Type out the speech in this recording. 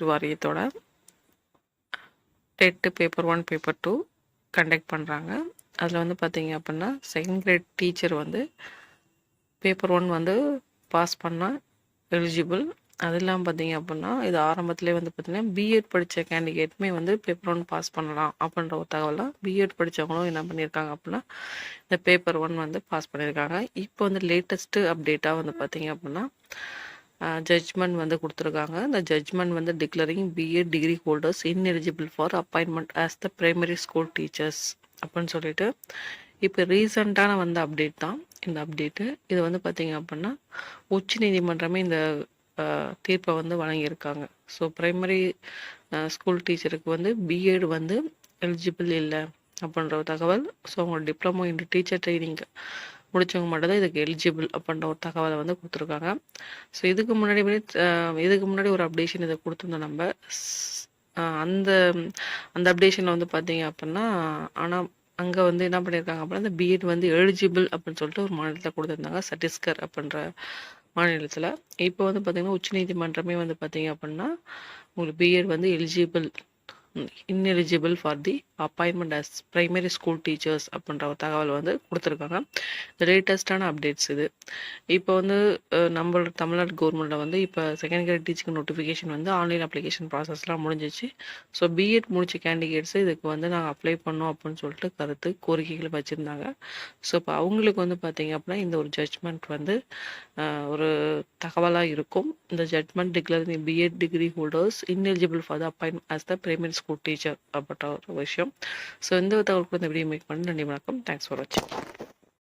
வாரியத்தோட TET paper one paper two conduct பண்ணுறாங்க அதில் வந்து பார்த்தீங்க அப்படின்னா செகண்ட் கிரேட் டீச்சர் வந்து பேப்பர் ஒன் வந்து பாஸ் பண்ணால் எலிஜிபிள் அது இல்லாமல் பார்த்தீங்க அப்படின்னா இது ஆரம்பத்திலே வந்து பார்த்தீங்கன்னா பிஎட் படித்த கேண்டிடேட்டுமே வந்து பேப்பர் ஒன் பாஸ் பண்ணலாம் அப்படின்ற ஒரு தகவலாம் பிஎட் படித்தவங்களும் என்ன பண்ணியிருக்காங்க அப்படின்னா இந்த பேப்பர் ஒன் வந்து பாஸ் பண்ணியிருக்காங்க இப்போ வந்து லேட்டஸ்ட்டு அப்டேட்டாக வந்து பார்த்தீங்க அப்படின்னா ஜட்ஜ்மெண்ட் வந்து கொடுத்துருக்காங்க. இந்த ஜட்ஜ்மெண்ட் வந்து declaring B Ed degree holders ineligible for appointment as the primary school teachers அப்படின்னு சொல்லிட்டு இப்போ ரீசண்டான வந்து அப்டேட் தான். இந்த அப்டேட்டு இது வந்து பார்த்தீங்க அப்படின்னா உச்ச நீதிமன்றமே இந்த தீர்ப்பை வந்து வழங்கியிருக்காங்க. ஸோ ப்ரைமரி ஸ்கூல் டீச்சருக்கு வந்து பிஎட் வந்து எலிஜிபிள் இல்லை அப்படின்ற தகவல். ஸோ அவங்க டிப்ளமோ இன் டீச்சர் ட்ரைனிங் முடிச்சவங்க மட்டும்தான் இதுக்கு எலிஜிபிள் அப்படின்ற ஒரு தகவலை வந்து கொடுத்துருக்காங்க. ஸோ இதுக்கு முன்னாடி இதுக்கு முன்னாடி ஒரு அப்டேஷன் இதை கொடுத்துருந்தோம் நம்ம. அந்த அந்த அப்டேஷனில் வந்து பார்த்தீங்க அப்படின்னா ஆனால் அங்கே வந்து என்ன பண்ணியிருக்காங்க அப்படின்னா அந்த பிஎட் வந்து எலிஜிபிள் அப்படின்னு சொல்லிட்டு ஒரு மாநிலத்தில் கொடுத்துருந்தாங்க சட்டீஸ்கர் அப்படின்ற மாநிலத்தில். இப்போ வந்து பார்த்திங்கன்னா உச்சநீதிமன்றமே வந்து பார்த்திங்க அப்படின்னா உங்களுக்கு பிஎட் வந்து eligible ineligible for the appointment as primary school teachers அப்படின்ற ஒரு தகவல் வந்து கொடுத்துருக்காங்க. இந்த லேட்டஸ்டான அப்டேட்ஸ் இது. இப்போ வந்து நம்மளோட தமிழ்நாடு கவர்மெண்ட்டில் வந்து இப்போ செகண்ட் கிரேட் டீச்சிங் நோட்டிஃபிகேஷன் வந்து ஆன்லைன் அப்ளிகேஷன் ப்ராசஸ்லாம் முடிஞ்சிச்சு. ஸோ பிஎட் முடிச்ச கேண்டிடேட்ஸ் இதுக்கு வந்து நாங்கள் அப்ளை பண்ணோம் அப்படின்னு சொல்லிட்டு கருத்து கோரிக்கைகள் வச்சுருந்தாங்க. ஸோ இப்போ அவங்களுக்கு வந்து பார்த்தீங்க அப்படின்னா இந்த ஒரு ஜட்ஜ்மெண்ட் வந்து ஒரு தகவலாக இருக்கும். இந்த judgment declaring B Ed degree holders ineligible for the appoint as the primary school teacher அப்படின்ற ஒரு விஷயம். ஸோ இந்த தகவல் கூட இந்த வீடியோ மேக் பண்ணி நன்றி வணக்கம். தேங்க்ஸ் ஃபார் வாட்சிங்